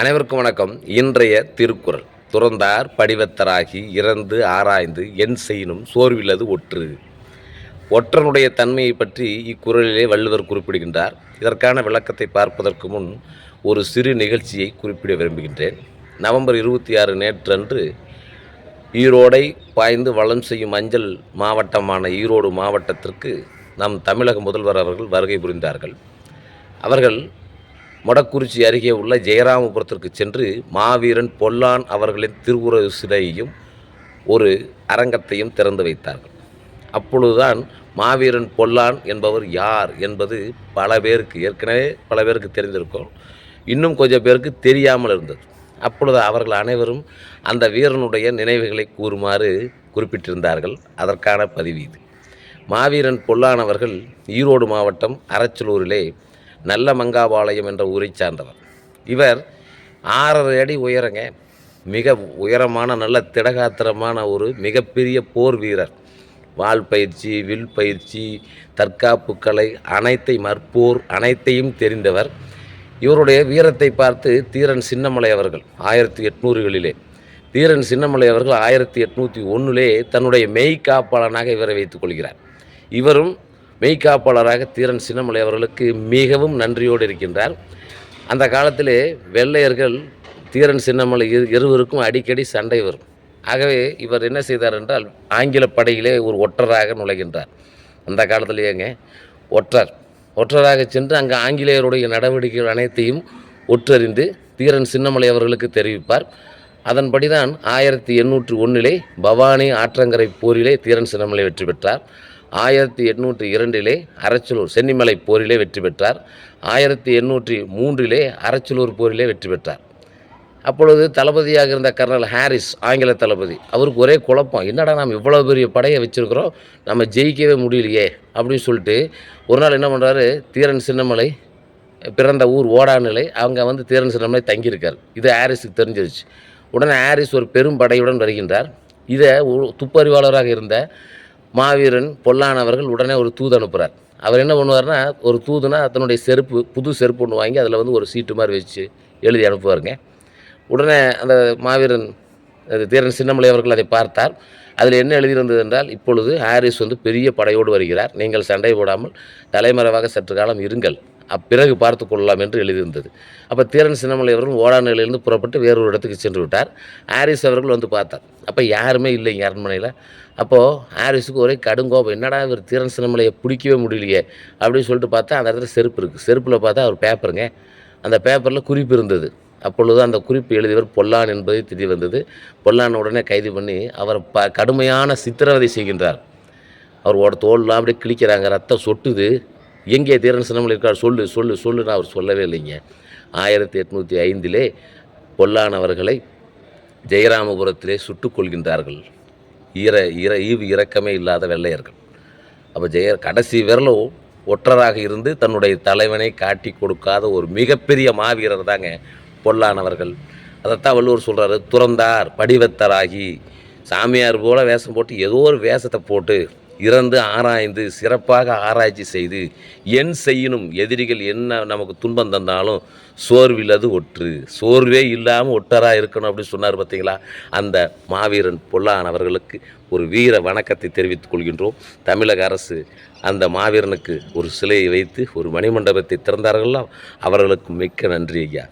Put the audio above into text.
அனைவருக்கும் வணக்கம். இன்றைய திருக்குறள். துறந்தார் படிவத்தராகி இறந்து ஆராய்ந்து என் செய்யினும் சோர்வில்லது ஒற்று. ஒற்றனுடைய தன்மையை பற்றி இக்குறளிலே வள்ளுவர் குறிப்பிடுகின்றார். இதற்கான விளக்கத்தை பார்ப்பதற்கு முன் ஒரு சிறு நிகழ்ச்சியை குறிப்பிட விரும்புகின்றேன். நவம்பர் இருபத்தி ஆறு நேற்றன்று ஈரோடை பாய்ந்து வளம் செய்யும் அஞ்சல் மாவட்டமான ஈரோடு மாவட்டத்திற்கு நம் தமிழக முதல்வர் அவர்கள் வருகை புரிந்தார்கள். அவர்கள் மொடக்குறிச்சி அருகே உள்ள ஜெயராமபுரத்திற்கு சென்று மாவீரன் பொல்லான் அவர்களின் திருவுருவ சிலையையும் ஒரு அரங்கத்தையும் திறந்து வைத்தார்கள். அப்பொழுதுதான் மாவீரன் பொல்லான் என்பவர் யார் என்பது பல பேருக்கு ஏற்கனவே பல பேருக்கு தெரிந்திருக்கும். இன்னும் கொஞ்சம் பேருக்கு தெரியாமல் இருந்தது. அப்பொழுது அவர்கள் அனைவரும் அந்த வீரனுடைய நினைவுகளை கூறுமாறு குறிப்பிட்டிருந்தார்கள். அதற்கான பதிவு இது. மாவீரன் பொல்லான் அவர்கள் ஈரோடு மாவட்டம் அரச்சலூரிலே நல்ல மங்காபாளையம் என்ற ஊரை சார்ந்தவர். இவர் ஆறரை அடி உயரங்க மிக உயரமான நல்ல திடகாத்திரமான ஒரு மிகப்பெரிய போர் வீரர். வாள் பயிற்சி வில் பயிற்சி தற்காப்பு கலை அனைத்தை மற்போர் அனைத்தையும் தெரிந்தவர். இவருடைய வீரத்தை பார்த்து தீரன் சின்னமலை அவர்கள் ஆயிரத்தி எட்நூறுகளிலே தீரன் சின்னமலை அவர்கள் ஆயிரத்தி எட்நூற்றி ஒன்றிலே தன்னுடைய மெய்க்காப்பாளனாக இவரை வைத்துக் கொள்கிறார். இவரும் மெய்காப்பாளராக தீரன் சின்னமலை அவர்களுக்கு மிகவும் நன்றியோடு இருக்கின்றார். அந்த காலத்திலே வெள்ளையர்கள் தீரன் சின்னமலை இரு இருவருக்கும் அடிக்கடி சண்டை வரும். ஆகவே இவர் என்ன செய்தார் என்றால் ஆங்கில படையிலே ஒரு ஒற்றராக நுழைகின்றார். அந்த காலத்திலேயேங்க ஒற்றர். ஒற்றராக சென்று அங்கே ஆங்கிலேயருடைய நடவடிக்கைகள் அனைத்தையும் ஒற்றறிந்து தீரன் சின்னமலை அவர்களுக்கு தெரிவிப்பார். அதன்படி தான் ஆயிரத்தி எண்ணூற்று ஒன்றிலே பவானி ஆற்றங்கரை போரிலே தீரன் சின்னமலை வெற்றி பெற்றார். ஆயிரத்தி எண்ணூற்றி இரண்டிலே அரச்சலூர் சென்னிமலை போரிலே வெற்றி பெற்றார். ஆயிரத்தி எண்ணூற்றி மூன்றிலே அரச்சலூர் போரிலே வெற்றி பெற்றார். அப்பொழுது தளபதியாக இருந்த கர்னல் ஹாரிஸ் ஆங்கில தளபதி அவருக்கு ஒரே குழப்பம் என்னடா நாம் இவ்வளோ பெரிய படையை வச்சுருக்கிறோம் நம்ம ஜெயிக்கவே முடியலையே அப்படின்னு சொல்லிட்டு ஒரு நாள் என்ன பண்ணுறாரு தீரன் சின்னமலை பிறந்த ஊர் ஓடாநிலை அவங்க வந்து தீரன் சின்னமலை தங்கியிருக்கார். இது ஹாரிஸுக்கு தெரிஞ்சிருச்சு. உடனே ஹாரிஸ் ஒரு பெரும் படையுடன் வருகின்றார். இதை துப்பறிவாளராக இருந்த மாவீரன் பொல்லானவர்கள் உடனே ஒரு தூது அனுப்புகிறார் அவர் என்ன பண்ணுவார்னா ஒரு தூதுனா தன்னுடைய செருப்பு புது செருப்பு ஒன்று வாங்கி அதில் வந்து ஒரு சீட்டு மாதிரி வச்சு எழுதி அனுப்புவாருங்க. உடனே அந்த மாவீரன் அது தீரன் சின்னமலை அவர்கள் அதை பார்த்தார். அதில் என்ன எழுதியிருந்தது என்றால் இப்பொழுது ஹாரிஸ் வந்து பெரிய படையோடு வருகிறார். நீங்கள் சண்டை போடாமல் தலைமறைவாக சற்று காலம் இருங்கள். அப்பிறகு பார்த்து கொள்ளலாம் என்று எழுதியிருந்தது. அப்போ தீரன் சின்னமலை அவர்கள் ஓடானிலிருந்து புறப்பட்டு வேறொரு இடத்துக்கு சென்று விட்டார். ஹாரிஸ் அவர்கள் வந்து பார்த்தார். அப்போ யாருமே இல்லைங்க அரண்மனையில். அப்போது ஹாரிஸுக்கு ஒரே கடுங்கோபம் என்னடா இவர் தீரன் சின்னமலையை பிடிக்கவே முடியலையே அப்படின்னு சொல்லிட்டு பார்த்தா அந்த இடத்துல செருப்பு இருக்குது செருப்பில் பார்த்தா அவர் பேப்பருங்க. அந்த பேப்பரில் குறிப்பு இருந்தது. அப்பொழுது அந்த குறிப்பு எழுதியவர் பொல்லான் என்பதை தெரிய வந்தது. பொல்லான் உடனே கைது பண்ணி அவர் ப கடுமையான சித்திரவதை செய்கின்றார். அவர் ஓட தோல்லாம் அப்படியே கிழிக்கிறாங்க. ரத்தம் சொட்டுது. எங்கே தீரன் சின்னமலை இருக்கார் சொல்லு சொல்லு சொல்லுன்னு அவர் சொல்லவே இல்லைங்க. ஆயிரத்தி எட்நூற்றி ஐந்திலே பொல்லானவர்களை ஜெயராமபுரத்திலே சுட்டுக் கொள்கின்றார்கள் ஈர ஈர ஈவு இரக்கமே இல்லாத வெள்ளையர்கள். அப்போ ஜெய கடைசி விரலும் ஒற்றராக இருந்து தன்னுடைய தலைவனை காட்டி கொடுக்காத ஒரு மிகப்பெரிய மாவீரர் தாங்க பொல்லானவர்கள். அதைத்தான் வள்ளுவர் சொல்கிறாரு துறந்தார் படிவத்தராகி சாமியார் போல வேஷம் போட்டு ஏதோ ஒரு வேஷத்தை போட்டு இறந்து ஆராய்ந்து சிறப்பாக ஆராய்ச்சி செய்து என் செய்யணும் எதிரிகள் என்ன நமக்கு துன்பம் தந்தாலும் சோர்வில்லது ஒற்று. சோர்வே இல்லாமல் ஒட்டராக இருக்கணும் அப்படின்னு சொன்னார் பார்த்தீங்களா? அந்த மாவீரன் பொல்லான் அவர்களுக்கு ஒரு வீர வணக்கத்தை தெரிவித்துக் கொள்கின்றோம். தமிழக அரசு அந்த மாவீரனுக்கு ஒரு சிலையை வைத்து ஒரு மணிமண்டபத்தை திறந்தார்கள்லாம் அவர்களுக்கு மிக்க நன்றி ஐயா.